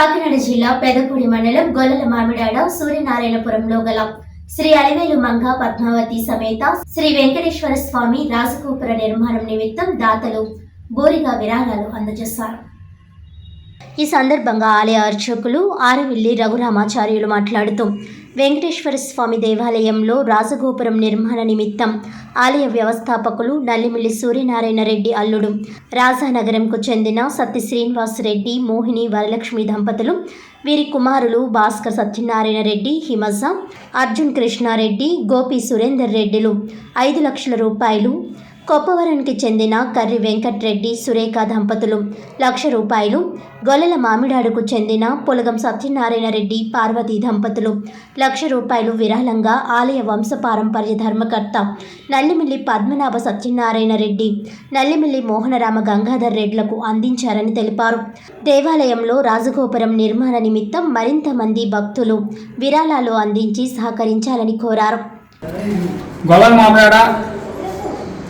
కాకినాడ జిల్లా పెదపూడి మండలం గొల్లల మామిడాడ సూర్యనారాయణపురంలో గల శ్రీ అలివేలు మంగ పద్మావతి సమేత శ్రీ వెంకటేశ్వర స్వామి రాజగోపుర నిర్మాణం నిమిత్తం దాతలు బోరిగా విరాళాలు అందజేశారు. ఈ సందర్భంగా ఆలయ అర్చకులు ఆరవిల్లి రఘురామాచార్యులు మాట్లాడుతూ వెంకటేశ్వర స్వామి దేవాలయంలో రాజగోపురం నిర్మాణ నిమిత్తం ఆలయ వ్యవస్థాపకులు నల్లిమిల్లి సూర్యనారాయణ రెడ్డి అల్లుడు. రాజానగరంకు చెందిన సత్య శ్రీనివాస్ రెడ్డి మోహిని వరలక్ష్మి దంపతులు వీరి కుమారులు భాస్కర్ సత్యనారాయణ రెడ్డి హిమజ అర్జున్ కృష్ణారెడ్డి గోపి సురేందర్ రెడ్డిలు. ఐదు లక్షల రూపాయలు కొప్పవరానికి చెందిన కర్రి వెంకట్రెడ్డి సురేఖ దంపతులు. లక్ష రూపాయలు. గొల్లల మామిడాడుకు చెందిన పొలగం సత్యనారాయణ రెడ్డి పార్వతీ దంపతులు. లక్ష రూపాయలు విరాళంగా ఆలయ వంశపారంపర్య ధర్మకర్త నల్లిమిల్లి పద్మనాభ సత్యనారాయణ రెడ్డి నల్లిమిల్లి మోహనరామ గంగాధర్ రెడ్లకు అందించారని తెలిపారు. దేవాలయంలో రాజగోపురం నిర్మాణ నిమిత్తం మరింత మంది భక్తులు విరాళాలు అందించి సహకరించాలని కోరారు. గొల్లల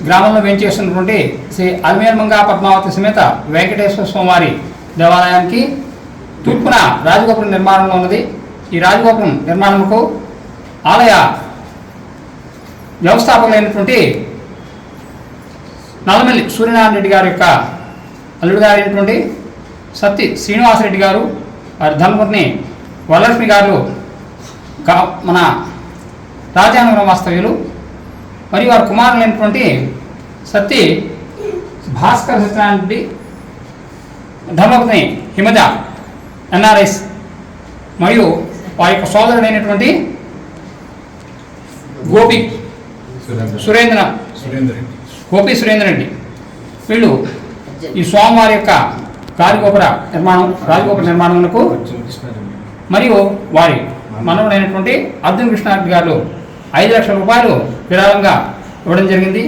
గ్రామంలో వేయించేస్తున్నటువంటి శ్రీ అల్మేర్మంగా పద్మావతి సమేత వెంకటేశ్వర స్వామివారి దేవాలయానికి తూర్పున రాజగోపురం నిర్మాణంలో ఉన్నది. ఈ రాజగోపురం నిర్మాణంకు ఆలయ వ్యవస్థాపకులైనటువంటి నల్లమల్లి సూర్యనారాయణ రెడ్డి గారి యొక్క అల్లుడు గారైనటువంటి సత్తి శ్రీనివాసరెడ్డి గారు వారి ధనుమూర్ని వరలక్ష్మి గారు మన రాజానగరం వాస్తవ్యులు మరియు వారి కుమారులైనటువంటి సత్తి భాస్కర్ సత్యనారాయణ ధర్మపత్ని హిమజ ఎన్ఆర్ఎస్ మరియు వారి యొక్క సోదరుడైనటువంటి గోపి సురేంద్ర. గోపి సురేంద్ర రెడ్డి. వీళ్ళు ఈ స్వామివారి యొక్క రాజగోపుర నిర్మాణం రాజగోపుర నిర్మాణమునకు మరియు వారి మనవుడైనటువంటి అర్జున్ కృష్ణారెడ్డి గారు ఐదు లక్షల రూపాయలు విరాళంగా ఇవ్వడం జరిగింది.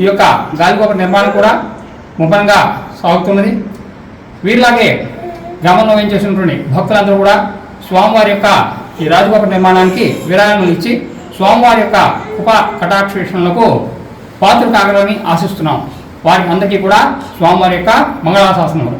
ఈ యొక్క గాలిగోపుర నిర్మాణం కూడా ముమ్మరంగా సాగుతున్నది. వీరిలాగే గ్రామంలో ఏం చేసినటువంటి భక్తులందరూ కూడా స్వామివారి యొక్క ఈ రాజగోపుర నిర్మాణానికి విరాళం ఇచ్చి స్వామివారి యొక్క ఉప కటాక్షేషణలకు పాత్ర కాగలని ఆశిస్తున్నాం. వారికి అందరికీ కూడా స్వామివారి యొక్క మంగళాశాసనములు.